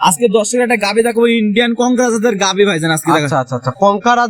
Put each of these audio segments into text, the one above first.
আজকে দর্শকের একটা গাবি দেখাবো ইন্ডিয়ান জাতের গাবি ভাইজান আজকে আচ্ছা আচ্ছা আচ্ছা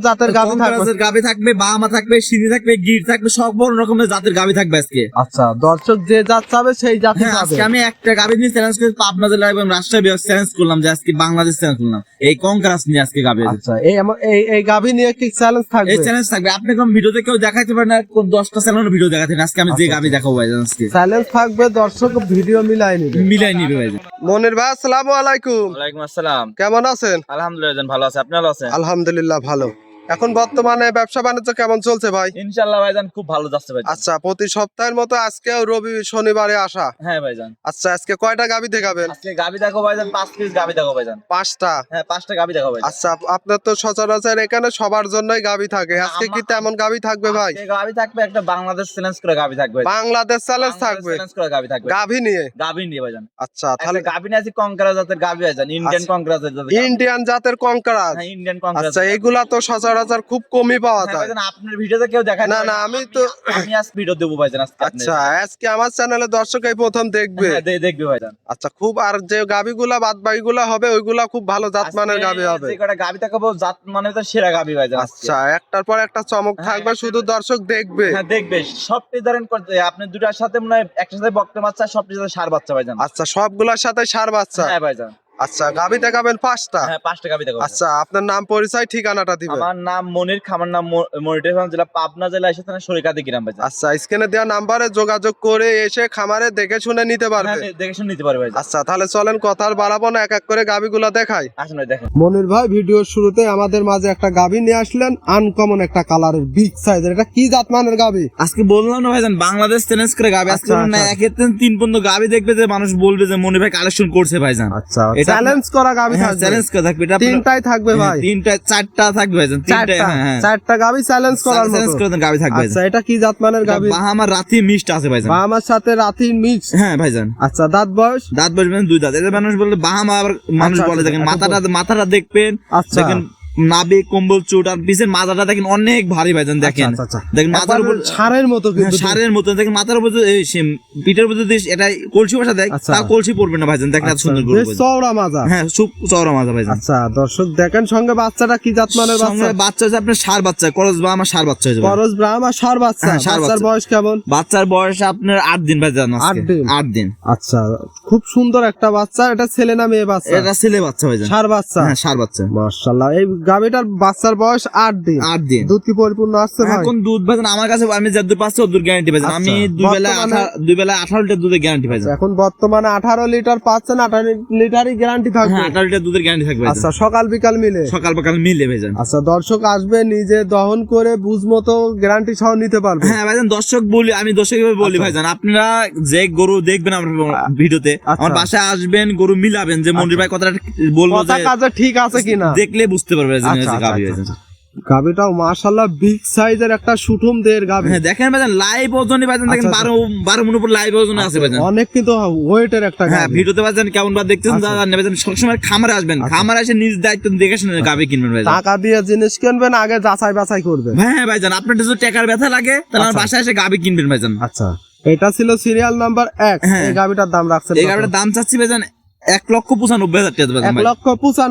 জাতের গাভি থাকবে। গাবি থাকবে বাহামা থাকবে সিনি থাকবে গির থাকবে সব বড় রকমের জাতের গাবি থাকবে আজকে। আচ্ছা দর্শক যে জাত চাবে সেই জাত হ্যাঁ আজকে আমি একটা গাবি নিয়ে চ্যালেঞ্জ করে পাবনা জেলা এবং রাষ্ট্রীয় বিভাগ চ্যালেঞ্জ করলাম যে আজকে বাংলাদেশ চ্যালেঞ্জ করলাম। এই কংগ্রেস নিয়ে আজকে গাবি। আচ্ছা এই এই এই গাভি নিয়ে কি চ্যালেঞ্জ থাকবে? এই চ্যালেঞ্জ থাকবে। আপনি কোন ভিডিওতে কেউ দেখাইতে পারেন না কোন দশটা চ্যানেল ভিডিও দেখাতে আজকে আমি যে আচ্ছা, গাবি দেখাবো ভাইজান আজকে। চ্যালেঞ্জ থাকবে দর্শক ভিডিও মিলাই নিবে। মিলাই নিবে ভাইজান। মনির ভাই আসসালামু আলাইকুম। ওয়ালাইকুম আসসালাম। কেমন আছেন? আলহামদুলিল্লাহ ভালো আছে। আপনি ভালো আছেন? আলহামদুলিল্লাহ ভালো। এখন বর্তমানে ব্যবসা বাণিজ্য কেমন চলছে ভাই? ইনশাআল্লাহ ভাইজান খুব ভালো যাচ্ছে ভাই আচ্ছা প্রতি সপ্তাহের মতো আজকেও রবি শনিবারে আসা? হ্যাঁ ভাইজান। আচ্ছা আজকে কয়টা গাভি দেখাবেন? আজকে গাবি দেখো ভাইজান পাঁচ পিস গাবি দেখো ভাইজান। পাঁচটা? হ্যাঁ পাঁচটা গাবি দেখো ভাইজান। আচ্ছা আপনার তো সচরাচর এখানে সবার জন্যই গাভি থাকে। আজকে কি তেমন গাভি থাকবে ভাই? আজকে গাবি থাকবে একটা বাংলাদেশ চ্যালেঞ্জ করে গাবি থাকবে বাংলাদেশ চ্যালেঞ্জ থাকবে? চ্যালেঞ্জ করে গাবি থাকবে। গাভি নিয়ে? গাবি নিয়ে ভাইজান। আচ্ছা তাহলে গাবি নিয়ে আছে কঙ্করা জাতের গাবি ভাইজান ইন্ডিয়ান আচ্ছা। কঙ্করা জাতের গাবি। ইন্ডিয়ান জাতের কঙ্করাজ? হ্যাঁ ইন্ডিয়ান কঙ্করা আচ্ছা এগুলা তো সচরাচর খুব কমই পাওয়া হ্যাঁ, যায়। আপনার ভিডিওতে কেউ দেখায় না, না, আমি তো- আমি আজ ভিডিও দেবো ভাইজান আজকে আচ্ছা আজকে আমার চ্যানেলে দর্শক এই প্রথম দেখবে। হ্যাঁ, দেখবে ভাইজান। আচ্ছা খুব আর যে গাবিগুলা বাদ বাকিগুলা হবে ওইগুলা খুব ভালো জাত মানের গাবি হবে। যে কটা গাবি দেখাবো জাত মানে তো সেরা গাবি ভাইজান আচ্ছা একটার পর একটা চমক হ্যাঁ, থাকবে শুধু দর্শক দেখবে। হ্যাঁ দেখবে। সবটি ধরেন করতে আপনি দুটার সাথে মনে হয় একটার সাথে বক্তা বাচ্চা সবটির সাথে সার বাচ্চা ভাইজান। আচ্ছা সবগুলার সাথে সার বাচ্চা। হ্যাঁ ভাইজান। আচ্ছা গাবি দেখাবেন পাঁচটা? হ্যাঁ পাঁচটা গাবি দেখো আচ্ছা আপনার নাম পরিচয় ঠিকানাটা দিবেন। আমার নাম মনির খামার নাম মনিটেশন জেলা পাবনা জেলা এসে থানা সরিকাদি গ্রাম ভাইজান আচ্ছা স্ক্রিনে দেওয়া নাম্বারে যোগাযোগ করে এসে খামারে দেখে শুনে নিতে হ্যাঁ, পারবে। দে- দেখে শুনে নিতে পারবে আচ্ছা তাহলে চলেন কথার বাড়াবো না এক এক করে গাবিগুলা দেখাই। আসুন দেখেন। মনির ভাই ভিডিওর শুরুতে আমাদের মাঝে একটা গাবি নিয়ে আসলেন আনকমন একটা কালারের বিগ সাইজের এটা কি জাত মানের গাবি আজকে বললাম না ভাইজান বাংলাদেশ চ্যালেঞ্জ করে গাবি আজকে আচ্ছা, না আচ্ছা। একের তিন পর্যন্ত গাবি দেখবে যে মানুষ বলবে যে মনির ভাই কালেকশন করছে ভাইজান। আচ্ছা। এটা চ্যালেঞ্জ করা গাবি হ্যাঁ থাকবে। চ্যালেঞ্জ করে থাকবে। এটা তিনটাই থাকবে হ্যাঁ, ভাই। তিনটা চারটা থাকবে ভাইজান তিনটা হ্যাঁ হ্যাঁ। চারটা গাবি চ্যালেঞ্জ করার চ্যালেঞ্জ করা গাবি থাকবে আচ্ছা এটা কি জাত মানের গাবি বাহামার রাতি মিষ্ট আছে ভাইজান বা আমার সাথে রাতি মিক্স হ্যাঁ ভাইজান আচ্ছা দাঁত বয়স? দাঁত বয়স মানে দুই দাঁত। এটা মানুষ বলে বাহামা আবার মানুষ আচ্ছা, বলে আচ্ছা, দেখেন আচ্ছা, মাথাটা মাথাটা দেখবেন আচ্ছা। দেখেন নাবে কম্বল চোট আর পিছের মাথাটা দেখেন অনেক ভারী ভাইজান দেখেন। আচ্ছা, আচ্ছা, দেখেন মাথার উপর ছাড়ের মতো হ্যাঁ, সারের মতো দেখেন মাথার উপর এই পিঠের উপর যদি এটা কলসি বসা দেয় আচ্ছা। তা কলসি পড়বে না ভাইজান দেখেন এত আচ্ছা, সুন্দর গরু চওড়া মাজা। হ্যাঁ সুপ চওড়া মাথা ভাইজান। আচ্ছা দর্শক দেখেন সঙ্গে বাচ্চাটা কি জাত মানের বাচ্চা? সঙ্গে বাচ্চা হচ্ছে আপনার সার বাচ্চা করজ বা আমার সার বাচ্চা হয়েছে। করস ব্রাহ্ম আর সার বাচ্চা। হ্যাঁ, বাচ্চার বয়স কেমন? বাচ্চার বয়স আপনার আট দিন ভাইজান। আট দিন? আট দিন। আচ্ছা খুব সুন্দর একটা বাচ্চা এটা ছেলে না মেয়ে বাচ্চা? এটা ছেলে বাচ্চা ভাইজান। সার বাচ্চা? হ্যাঁ সার বাচ্চা। মাশাআল্লাহ এই গাবিটার বাচ্চার বয়স আট দিন। আট দিন। দুধ কি পরিপূর্ণ আসছে এখন দুধ ভাইজান আমার কাছে আমি যতদূর পাচ্ছি ওদূর গ্যারান্টি আচ্ছা, আমি দুই বেলা দুই বেলা আঠারো লিটার দুধের গ্যারান্টি পাইছেন এখন বর্তমানে আঠারো লিটার পাচ্ছেন আঠারো লিটারই গ্যারান্টি থাকবে। হ্যাঁ আঠারো লিটার দুধের গ্যারান্টি থাকবে আচ্ছা সকাল বিকাল মিলে? সকাল সকাল মিলে ভাইজান। আচ্ছা দর্শক আসবে নিজে দহন করে বুঝ মতো গ্যারান্টি সহ নিতে পারবে। হ্যাঁ ভাইজান দর্শক বলি আমি দর্শক বলি আচ্ছা। ভাইজান আপনারা যে গরু দেখবেন আমার ভিডিওতে আচ্ছা। আমার বাসায় আসবেন গরু মিলাবেন যে মন্দির ভাই কথাটা বলব কথা যে ঠিক আছে কিনা? দেখলে বুঝতে পারবে আচ্ছা, গাভী আচ্ছা। গাবিটাও মাশাল্লাহ বিগ সাইজের একটা সুঠুম দের গাবি হ্যাঁ দেখেন ভাইজান লাইভ ভাইজান দেখেন আচ্ছা, বারো বারো মনে উপর লাইভ ওজনে আছে ভাইজান। অনেক কিন্তু ওয়েটের একটা হ্যাঁ ভিডিওতে ভাইজান কেমন দেখতেছেন আচ্ছা। দাদা নেবেন সবসময় খামারে আসবেন খামারে এসে নিজ দায়িত্ব দেখে শুনে গাভী কিনবেন ভাইজান। টাকা দিয়ে জিনিস কিনবেন আগে যাচাই বাছাই করবেন। হ্যাঁ ভাইজান আপনার যদি টাকার ব্যথা লাগে তাহলে আমার আচ্ছা। বাসায় এসে গাবি কিনবেন ভাইজান। আচ্ছা। এটা ছিল সিরিয়াল নাম্বার এক। হ্যাঁ। এই গাবিটার দাম রাখছেন এই? দাম চাচ্ছি ভাইজান এক লক্ষ পঁচানব্বই হাজার টাকা দাম এক। লক্ষ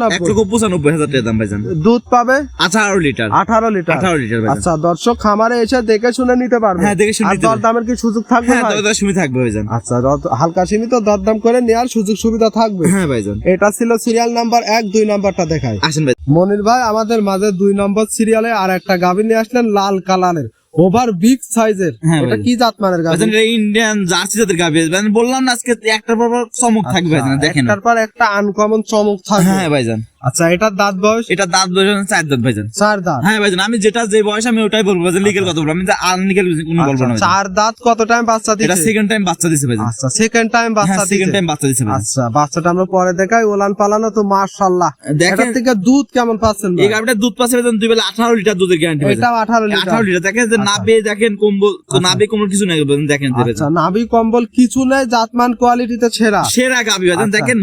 এক লক্ষ পঁচানব্বই হাজার টাকা দাম ভাইজান দুধ পাবে? আঠারো লিটার। আঠারো লিটার। আঠারো লিটার আচ্ছা দর্শক খামারে এসে দেখে শুনে নিতে পারবে। হ্যাঁ, দেখে শুনে পারবে। দরদামের কি সুযোগ থাকবে হ্যাঁ ভাই? দরদার সুমি থাকবে ভাইজান আচ্ছা দর- হালকা সীমিত দরদাম করে নেওয়ার সুযোগ সুবিধা থাকবে। হ্যাঁ ভাইজান এটা ছিল সিরিয়াল নাম্বার এক দুই নাম্বারটা দেখায় আসেন ভাই। মনির ভাই আমাদের মাঝে দুই নম্বর সিরিয়ালে আর একটা গাভী নিয়ে আসলেন লাল কালারের। ওভার বিগ সাইজের এটা কি জাত মানের গাভি? এটা ইন্ডিয়ান জার্সি জাতের গাভি। ভাইজান বললাম না আজকে একটার পর চমক থাকবে ভাইজান দেখেন। একটার পর একটা আনকমন চমক থাকবে। হ্যাঁ ভাইজান। আচ্ছা এটার দাঁত বয়স? এটা দাঁত বয়স চার দাঁত ভাইজান। চার দাঁত? হ্যাঁ ভাইজান আমি যেটা যে বয়স আমি ওটাই বলব ভাইজান লিগেল কথা বলব। আমি আনলিগেল কোনো বলব আচ্ছা, না চার দাঁত কত টাইম বাচ্চা এটা সেকেন্ড টাইম বাচ্চা দিছে ভাইজান। আচ্ছা সেকেন্ড টাইম বাচ্চা হ্যাঁ সেকেন্ড টাইম বাচ্চা দিছে আচ্ছা বাচ্চাটা আমরা পরে দেখাই। ওলান পালানো তো মাশাল্লাহ দেখেন থেকে দুধ কেমন পাচ্ছেন এই গাভিটা দুধ পাচ্ছে ভাইজান দুই বেলা আঠারো লিটার দুধের গ্যারান্টি এটাও আঠারো লিটার। আঠারো লিটার। দেখেন যে নাবে দেখেন কম্বল নাবে কম্বল কিছু নাই দেখেন আচ্ছা ভাইজান। কম্বল কিছু নেই জাতমান কোয়ালিটিতে ছেঁড়া সেরা। গাভি ভাইজান আচ্ছা। দেখেন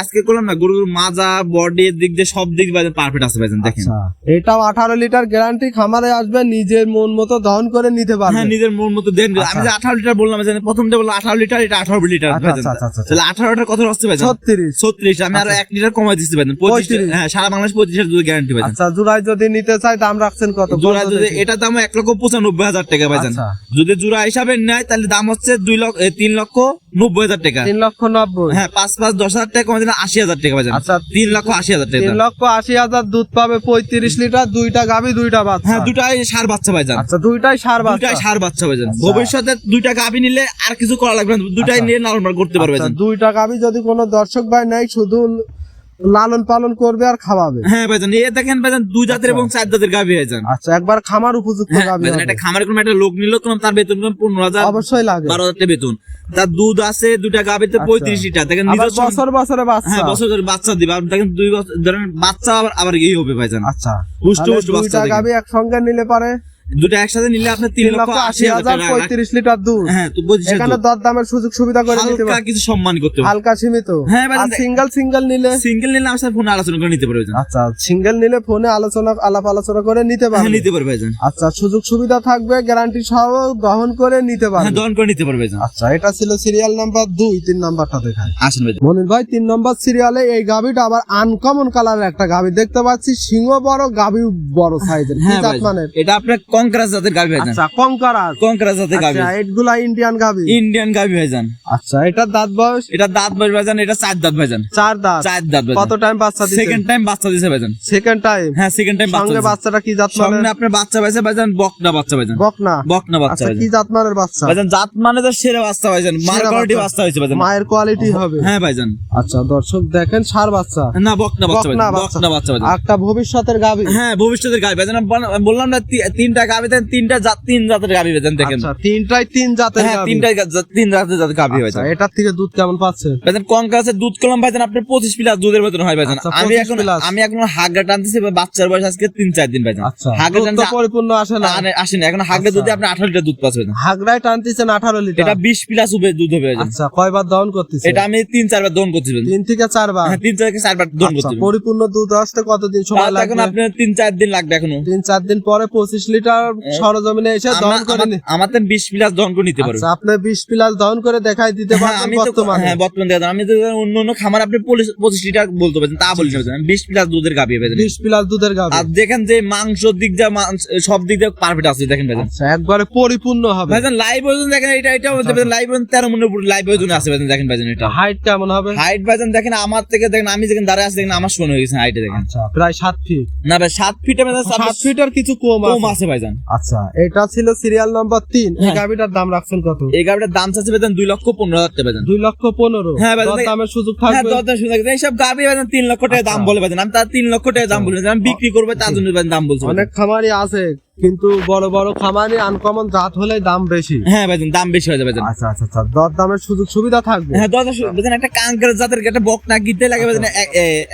আজকে করলাম না গরুর মাজা বডি দিক দিয়ে সব দিক দিয়ে পারফেক্ট আছে ভাইজান দেখেন। আচ্ছা এটাও আঠারো লিটার গ্যারান্টি খামারে আসবে নিজের মন মতো দহন করে নিতে পারবে। হ্যাঁ নিজের মন মতো দেন আমি যে আঠারো লিটার বললাম ভাইজান প্রথমটা বললাম আঠারো লিটার এটা আঠারো লিটার আচ্ছা, আচ্ছা, আচ্ছা, আচ্ছা। তাহলে আঠারোটার কত হচ্ছে ভাইজান? ছত্রিশ। ছত্রিশ আমি আরও এক লিটার কমাই দিচ্ছি ভাইজান। পঁচিশ। হ্যাঁ সারা বাংলাদেশ পঁচিশ হাজার দুধ গ্যারান্টি ভাইজান। আচ্ছা জোড়ায় যদি নিতে চাই দাম রাখছেন কত? জোড়া যদি। এটা দাম এক লক্ষ পঁচানব্বই হাজার টাকা ভাইজান। আচ্ছা। যদি জোড়া হিসাবে নেয় তাহলে দাম হচ্ছে দুই লক্ষ তিন লক্ষ নব্বই হাজার টাকা। তিন লক্ষ নব্বই। হ্যাঁ পাঁচ পাঁচ দশ হাজার টাকা কমে দিলে আশি হাজার টাকা ভাইজান আচ্ছা তিন লক্ষ আশি হাজার টাকা। তিন লক্ষ আশি হাজার দুধ পাবে পঁয়ত্রিশ লিটার দুইটা গাভি দুইটা বাচ্চা। হ্যাঁ দুটাই সার বাচ্চা ভাইজান আচ্ছা দুইটাই সার বাচ্চা। দুটাই সার বাচ্চা ভাইজান আচ্ছা। ভবিষ্যতে দুইটা গাভি নিলে আর কিছু করা লাগবে না দুটাই আচ্ছা। নিয়ে নর্মাল করতে পারবে আচ্ছা, দুইটা গাভি যদি কোনো দর্শক ভাই নাই শুধু লালন পালন করবে আর খাওয়াবে। হ্যাঁ ভাইজান এ দেখেন ভাইজান দুই জাতের আচ্ছা। এবং চার জাতের গাভি ভাইজান। আচ্ছা একবার খামার উপযুক্ত হ্যাঁ গাভি ভাইজান। একটা খামারে কোনো একটা লোক নিল কোনো তার বেতন কোনো পনেরো হাজার অবশ্যই লাগে। বারো হাজার টাকা বেতন। তার দুধ আছে দুটা গাভিতে আচ্ছা। পঁয়ত্রিশ লিটার দেখেন নিজস্ব বছর বছরে বাচ্চা। হ্যাঁ বছর ধরে বাচ্চা দিবে। আর দেখেন দুই বছর ধরেন বাচ্চা আবার আবার ইয়ে হবে ভাইজান। আচ্ছা। তাহলে হুষ্ট বাচ্চা দুইটা। গাভি একসঙ্গে নিলে পারে? দুটো একসাথে নিলে আপনার তিন লক্ষ আশি হাজার পঁয়ত্রিশ লিটার দুধ। হ্যাঁ তো পঁচিশ এখানে দর দামের সুযোগ সুবিধা করে নিতে হালকা পারে কিছু সম্মান করতে হবে। হালকা সীমিত। হ্যাঁ, ভাই, সিঙ্গেল সিঙ্গেল নিলে সিঙ্গেল নিলে আমার সাথে ফোনে আলোচনা করে নিতে পারবে। ভাইজান। আচ্ছা সিঙ্গেল নিলে ফোনে আলোচনা আলাপ আলোচনা করে নিতে হ্যাঁ পারবে। নিতে পারবে ভাইজান। আচ্ছা সুযোগ সুবিধা থাকবে গ্যারান্টি সহ গ্রহণ করে নিতে হ্যাঁ পারবে। করে নিতে পারবে ভাইজান। আচ্ছা এটা ছিল সিরিয়াল নাম্বার দুই তিন নাম্বারটা দেখায় আসেন ভাইজান। মনির ভাই তিন নম্বর সিরিয়ালে এই গাভিটা আবার আনকমন কালারের একটা গাভি। দেখতে পাচ্ছি সিংহ বড় গাভি বড় সাইজের হ্যাঁ। মানের এটা আপনার কংক্রাস জাতের গাভি ভাইজান আচ্ছা কঙ্কারাজ জাতের গাভি। আচ্ছা এগুলা ইন্ডিয়ান গাভি? ইন্ডিয়ান গাভি ভাইজান আচ্ছা এটা দাঁত বয়স? এটা দাঁত বয়স ভাইজান এটা চার দাঁত ভাইজান চার দাঁত। চার দাঁত কত টাইম বাচ্চা দিচ্ছে সেকেন্ড টাইম বাচ্চা দিছে ভাইজান সেকেন্ড টাইম হ্যাঁ সেকেন্ড টাইম বাচ্চা সঙ্গে বাচ্চাটা কি জাত মানের? আপনার বাচ্চা ভাইজান বকনা বাচ্চা ভাইজান বকনা? বকনা বাচ্চা আচ্ছা কি জাত মানের বাচ্চা? ভাইজান জাত মানে তো সেরা বাচ্চা ভাইজান মার কোয়ালিটি বাচ্চা। হয়েছে ভাইজান মায়ের কোয়ালিটি হবে। হ্যাঁ ভাইজান আচ্ছা দর্শক দেখেন সার বাচ্চা। না বকনা বাচ্চা বকনা বাচ্চা। ভাইজান একটা ভবিষ্যতের গাভি। হ্যাঁ ভবিষ্যতের গাভি। ভাইজান বললাম না তি- তিনটা গাভি দেন তিনটা জাত তিন জাতের গাভি দেখেন। আচ্ছা তিনটাই তিন জাতের হ্যাঁ গাভি। তিনটা তিন জাতের জাতের গাভি আচ্ছা, ভাইজান এটার থেকে দুধ কেমন পাচ্ছে? কাছে দুধ কলম ভাইজান আপনার পঁচিশ প্লাস দুধের মতন হয় ভাইজান আচ্ছা, আমি এখন আমি এখন হাগা টানতেছি বাচ্চার বয়স আজকে তিন চার দিন ভাইজান আচ্ছা হাগা টানতে পরিপূর্ণ আসে না। আসেনি এখন হাগলে আচ্ছা। দুধে আপনি আঠারো লিটার দুধ পাচ্ছেন হাগড়ায় টানতেছেন আঠারো লিটার। এটা বিশ প্লাস উবে দুধ হবে আচ্ছা কয়বার দহন করতেছে এটা আমি তিন চারবার দহন করছি তিন থেকে চারবার? হ্যাঁ তিন চার থেকে চারবার দহন আচ্ছা, করছি পরিপূর্ণ দুধ আসতে কতদিন সময় তাহলে এখন লাগবে? আপনার তিন চার দিন লাগবে এখনও। তিন চার দিন পরে পঁচিশ লিটার সরজমিনে এসে দহন আমার- করে তো বিশ প্লাস দহন করে নিতে পারব। আচ্ছা আপনি বিশ প্লাস দহন করে দেখাই দিতে হ্যাঁ, পারবেন আমি বর্তমানে। হ্যাঁ বর্তমানে দেখা আমি তো অন্য অন্য খামার আপনি পঁচিশ- লিটার বলতে পারছেন তা বলি না বিশ প্লাস দুধের গাভি ভাইজান বিশ প্লাস দুধের গাভি। আর দেখেন যে মাংস দিক দিয়ে সব দিক দিয়ে পারফেক্ট আছে দেখেন ভাইজান। আচ্ছা একবারে পরিপূর্ণ হবে। ভাইজান লাইভ ওজন দেখেন এটা এটা লাইভ ওজন তেরো উপর লাইভ ওজন আছে ভাইজান দেখেন ভাইজান এটা। হাইট কেমন হবে? হাইট ভাইজান দেখেন আমার থেকে দেখেন আমি যেখানে দাঁড়ায় আছি দেখেন আমার শোনা হয়ে গেছে হাইটে দেখেন। আচ্ছা প্রায় সাত ফিট না ভাই সাত ফিটে সাত ফিটের কিছু কম আছে। আছে ভাইজান আচ্ছা এটা ছিল সিরিয়াল নাম্বার তিন। এই গাড়িটার দাম রাখছেন কত? এই গাড়িটার দাম চাচ্ছে বেতন দুই লক্ষ পনেরো হাজার টাকা বেতন দুই লক্ষ পনেরো। হ্যাঁ, বেতন দামের সুযোগ হ্যাঁ থাকবে। দরদাম শুনে থাকবে। এইসব গাড়ি বেতন তিন লক্ষ টাকা দাম আচ্ছা। বলে বেতন আমি তার তিন লক্ষ টাকা দাম বলে আমি বিক্রি করব তার জন্য দাম বলছি অনেক খামারি আছে। কিন্তু বড় বড় খামারি আনকমন জাত হলে দাম বেশি। হ্যাঁ ভাইজান দাম বেশি হয়ে যাবে ভাইজান। আচ্ছা আচ্ছা আচ্ছা দর দামের সুযোগ সুবিধা থাকবে। হ্যাঁ শুনে- ভাইজান একটা কাঙ্কের জাতের একটা বকনা গিতে লাগে ভাইজান?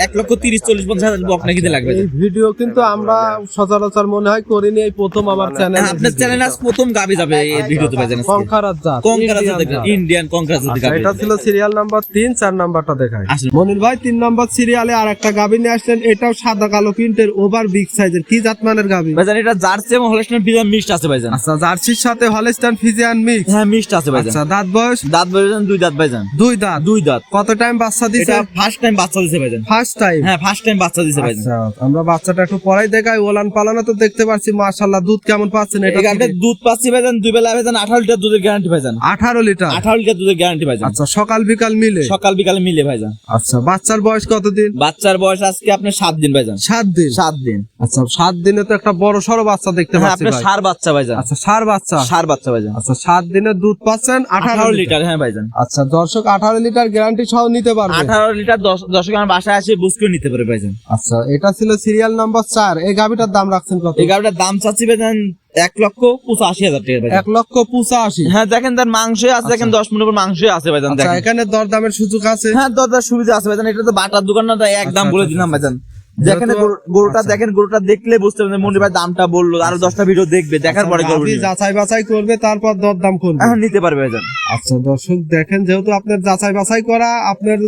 এক- লক্ষ তিরিশ চল্লিশ পঞ্চাশ হাজার বকনা গিতে লাগবে এই ভিডিও কিন্তু আমরা সচরাচর মনে হয় করিনি এই প্রথম আমার চ্যানেল হ্যাঁ, আপনার চ্যানেল আজ প্রথম গাবি যাবে এই ভিডিওতে ভাইজান আজকে। কঙ্কারাত জাত। কঙ্কারা Indian জাতের জাত। ইন্ডিয়ান কঙ্কারা জাতের আচ্ছা, গাবি এটা ছিল সিরিয়াল নাম্বার তিন চার নাম্বারটা দেখায় আসুন। মনির ভাই তিন নাম্বার সিরিয়ালে আর একটা গাভি নিয়ে আসলেন। এটাও সাদা কালো প্রিন্টের ওভার বিগ সাইজের কি জাতমানের গাভি? ভাইজান এটা জার্সি এবং হলস্টাইন মিক্সড আছে ভাইজান। আচ্ছা জার্সির সাথে হলস্টাইন মিক্স। হ্যাঁ মিক্সড আছে ভাইজান। আচ্ছা দাঁত বয়স? দাঁত ভাইজান দুই দাঁত ভাইজান। দুই দাঁত। দুই দাঁত। কত টাইম বাচ্চা দিছে? এটা ফার্স্ট টাইম বাচ্চা দিছে ভাইজান। ফার্স্ট টাইম হ্যাঁ ফার্স্ট টাইম বাচ্চা দিছে ভাইজান। আচ্ছা আমরা বাচ্চাটা একটু পরাই দেখাই। ওলান পালানো তো দেখতে পাচ্ছি মাশাল্লাহ দুধ কেমন পাচ্ছেন এটা দুধ পাচ্ছি ভাইজান দুই বেলা ভাইজান আঠারো লিটার দুধের গ্যারান্টি ভাইজান। আঠারো লিটার? আঠারো লিটার দুধের গ্যারান্টি ভাইজান। আচ্ছা সকাল বিকাল মিলে? সকাল বিকালে মিলে ভাইজান। আচ্ছা বাচ্চার বয়স কতদিন? বাচ্চার বয়স আজকে আপনার সাত দিন ভাইজান। সাত দিন? সাত দিন। আচ্ছা সাত দিনে তো একটা বড় সড়ো বাচ্চা দেখতে হ্যাঁ পাচ্ছি ভাই। সার বাচ্চা ভাইজান। আচ্ছা সার বাচ্চা? সার বাচ্চা ভাইজান। আচ্ছা সাত দিনের দুধ পাচ্ছেন আঠারো আঠারো লিটার। লিটার হ্যাঁ ভাইজান। আচ্ছা দর্শক আঠারো লিটার গ্যারান্টি সহ নিতে পারবে। আঠারো লিটার দশ দশক আমার বাসায় আসে বুঝ করে নিতে পারে ভাইজান। আচ্ছা এটা ছিল সিরিয়াল নাম্বার চার। এই গাভিটার দাম রাখছেন কত? এই গাবিটার দাম চাচ্ছি ভাইজান এক লক্ষ পঁচাশি হাজার টাকা এক লক্ষ পঁচাশি। হ্যাঁ দেখেন তার মাংস আছে দেখেন দশ মিনিট মাংস আছে ভাইজান আচ্ছা এখানে দর দামের সুযোগ আছে? হ্যাঁ দরদার সুবিধা আছে ভাইজান এটা তো বাটার দোকান না তাই একদম আচ্ছা, বলে আচ্ছা, দিলাম আচ্ছা। ভাইজান। গরু- গরুটা আচ্ছা। দেখেন গরুটা দেখলে বুঝতে পারবেন মনে ভাই দামটা বলল আরও দশটা ভিডিও দেখবে দেখার পরে গরু যাচাই বাছাই করবে তারপর দর দাম করবে। হ্যাঁ নিতে পারবে আচ্ছা দর্শক দেখেন যেহেতু আপনার যাচাই বাছাই করা আপনার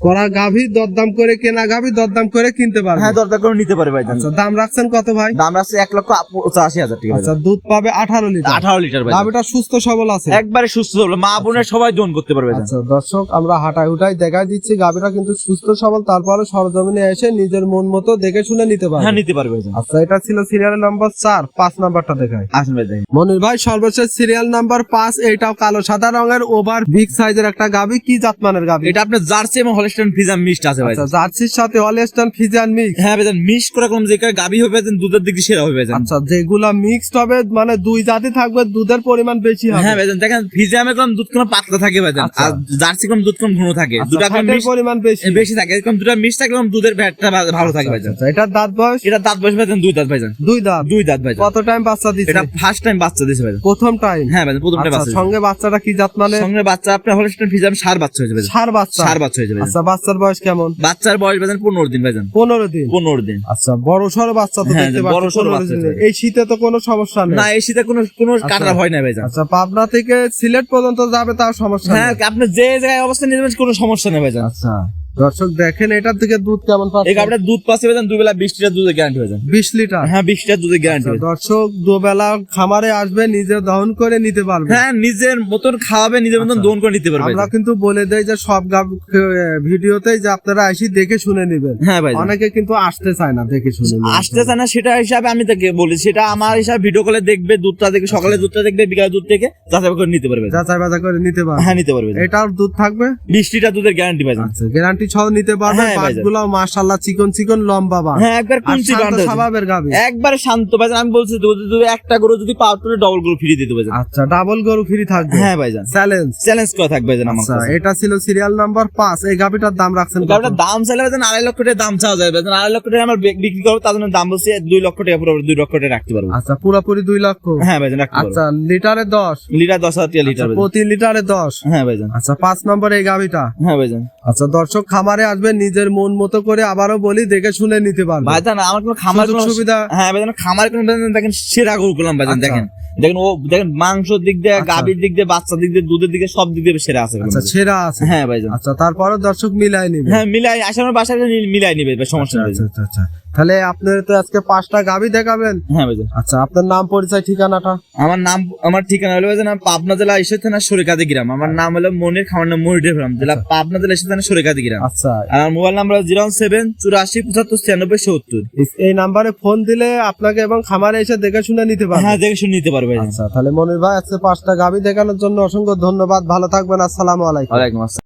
করা গাভী দরদাম করে কেনা গাভী দরদাম করে কিনতে পারবে। হ্যাঁ দরদাম করে নিতে পারে ভাই। আচ্ছা দাম রাখছেন কত ভাই? দাম রাখছে এক লক্ষ পঁচাশি হাজার টাকা আচ্ছা দুধ পাবে আঠারো লিটার। আঠারো লিটার ভাই। গাভীটা সুস্থ সবল আছে? একবারে সুস্থ হলো মা বোনের সবাই দোন করতে পারবে আচ্ছা দর্শক আমরা হাঁটাই হুটাই দেখাই দিচ্ছি। গাভীটা কিন্তু সুস্থ সবল তারপরে সরজমিনে এসে নিজের মন মতো দেখে শুনে নিতে হ্যাঁ নিতে পারবে আচ্ছা এটা ছিল সিরিয়াল নাম্বার চার। পাঁচ নাম্বারটা দেখাই। আসুন ভাই দেখেন। মনির ভাই সর্বশেষ সিরিয়াল নাম্বার পাঁচ এইটাও কালো সাদা রঙের ওভার বিগ সাইজের একটা গাভী। কি জাতমানের গাভী? এটা আপনার জার্সি এবং হলস্টাইন ফিজাম মিক্সড আছে ভাই। আচ্ছা জার্সির সাথে ফিজিয়ান মিক্স হ্যাঁ ভাইজান মিক্স করে কোন যে গাবি হবে দুধের দিক দিয়ে সেরা হবে ভাইজান আচ্ছা যেগুলা মিক্সড হবে মানে দুই জাতি থাকবে দুধের পরিমাণ বেশি হবে। হ্যাঁ ভাইজান দেখেন ফিজামে কোন দুধ কোন পাতলা থাকে ভাইজান আচ্ছা। আর জার্সি কোন দুধ কোন ঘন থাকে। আচ্ছা, দুটা কোন পরিমাণ বেশি। বেশি থাকে। এরকম দুটা মিক্স থাকলে দুধের ভ্যাটটা ভালো থাকে ভাইজান আচ্ছা, এটার দাঁত বয়স? এটা দাঁত ভাইজান দুই দাঁত ভাইজান দুই দাঁত? দুই দাঁত ভাইজান কত টাইম বাচ্চা দিচ্ছে এটা ফার্স্ট টাইম বাচ্চা ভাইজান প্রথম টাইম হ্যাঁ ভাইজান প্রথমটা আচ্ছা বাচ্চা সঙ্গে বাচ্চাটা কি জাত মানে? সঙ্গে বাচ্চা আপনার হলস্টাইন ফিজাম সার বাচ্চা হয়ে যাবে সার বাচ্চা। সার বাচ্চা হয়েছে ভাইজান আচ্ছা বাচ্চার বয়স কেমন? বাচ্চার বয়স ভাইজান পনেরো দিন ভাইজান। পনেরো দিন? পনেরো দিন। আচ্ছা বড় সড়ো বাচ্চা তো হ্যাঁ, দেখতে বড় পাচ্ছি সড়ো বাচ্চা এই শীতে তো কোনো সমস্যা নেই। না এই শীতে কোনো কোনো কাটার ভয় নাই ভাইজান। আচ্ছা পাবনা থেকে সিলেট পর্যন্ত যাবে তাও সমস্যা হ্যাঁ আপনি যে জায়গায় অবস্থান নিবেন কোনো সমস্যা নেই ভাইজান। আচ্ছা দর্শক দেখেন এটার থেকে দুধ কেমন এই কাপড়ে দুধ পাচ্ছে ভাইজান দুই বেলা বিশ লিটার দুধের গ্যারান্টি ভাইজান। লিটার? হ্যাঁ বিশ লিটার দুধের গ্যারান্টি আচ্ছা, দর্শক দুবেলা খামারে আসবে নিজে দহন করে নিতে পারবে। হ্যাঁ নিজের মতন খাওয়াবে নিজের মতন আচ্ছা। দোন করে নিতে পারবে আমরা কিন্তু বলে দেই যে সব গাব- ভিডিওতেই যে আপনারা আসি দেখে শুনে নেবেন। হ্যাঁ ভাই অনেকে কিন্তু আসতে চায় না দেখে শুনে আসতে চায় না সেটা হিসাবে আমি তাকে বলি সেটা আমার হিসাবে ভিডিও কলে দেখবে দুধটা দেখবে সকালে দুধটা দেখবে বিকালে দুধ থেকে যাচাই করে নিতে পারবে। যাচাই বাছাই করে নিতে পারবে। হ্যাঁ নিতে পারবে। এটার দুধ থাকবে? লিটার দুধের গ্যারান্টি পাইছেন আচ্ছা গ্যারান্টি সহ নিতে পারবে হ্যাঁ, ভাইজান। বাটগুলো মাশাআল্লাহ চিকন চিকন লম্বা বা হ্যাঁ একবার কুঞ্চি শান্ত স্বভাবের গাবি একবারে শান্ত ভাইজান আমি বলছি দুধ দুধ একটা গরু যদি পাওয়ার টুলে ডবল গরু ফ্রি দিতে ভাইজান। আচ্ছা ডাবল গরু ফ্রি থাকবে। হ্যাঁ ভাইজান। চ্যালেঞ্জ চ্যালেঞ্জ করা থাকবে ভাইজান আমার আচ্ছা এটা ছিল সিরিয়াল নাম্বার পাঁচ। এই গাবিটার দাম রাখছেন কত? গাড়িটার দাম চাইলে ভাইজান আড়াই লক্ষ টাকা দাম চাওয়া যায়। ভাইজান আড়াই লক্ষ টাকা আমার বিক- বিক্রি করব তার জন্য দাম বলছি দুই লক্ষ টাকা পুরো দুই লক্ষ টাকা রাখতে পারব। আচ্ছা পুরোপুরি দুই লক্ষ? হ্যাঁ ভাইজান রাখতে আচ্ছা লিটারে দশ? লিটার দশ হাজার লিটার প্রতি লিটারে দশ? হ্যাঁ ভাইজান আচ্ছা পাঁচ নম্বর এই গাবিটা হ্যাঁ ভাইজান আচ্ছা দর্শক খামারে আসবে নিজের মন মতো করে আবারও বলি দেখে শুনে নিতে পারবে ভাইজান আমার কোনো খামার সুবিধা হ্যাঁ ভাইজান খামার কোনো দেখেন সেরা গরু করলাম ভাইজান আচ্ছা। দেখেন। দেখেন ও দেখেন মাংস দিক দিয়ে আচ্ছা। গাভীর দিক দিয়ে বাচ্চার দিক দিয়ে দুধের দিকে সব দিক দিয়ে সেরা আছে আচ্ছা সেরা আছে। হ্যাঁ ভাইজান। আচ্ছা তারপরে দর্শক মিলাই নিবে? হ্যাঁ মিলাই আসামের বাসায় মিলাই নিবে সমস্যা আচ্ছা নেই। আচ্ছা আচ্ছা, আচ্ছা। তাহলে আপনার তো আজকে পাঁচটা গাবি দেখাবেন। হ্যাঁ ভাইজান। আচ্ছা আপনার নাম পরিচয় ঠিকানাটা? আমার নাম আমার ঠিকানা হলো ভাইজান পাবনা জেলা ঈশ্বর থানা সরেকাদি গ্রাম। আমার নাম হলো মনির খামার নাম মনির গ্রাম জেলা পাবনা জেলা ঈশ্বর থানা সরেকাদি গ্রাম। আচ্ছা। আর আমার মোবাইল নাম্বার জিরো সেভেন চুরাশি পঁচাত্তর ছিয়ানব্বই সত্তর। এই- নাম্বারে ফোন দিলে আপনাকে এবং খামারে এসে দেখে শুনে নিতে পারবে। হ্যাঁ দেখে শুনে নিতে পারবে আচ্ছা তাহলে মনির ভাই আজকে পাঁচটা গাবি দেখানোর জন্য অসংখ্য ধন্যবাদ। ভালো থাকবেন আসসালামু আলাইকুম। ওয়ালাইকুম আসসালাম।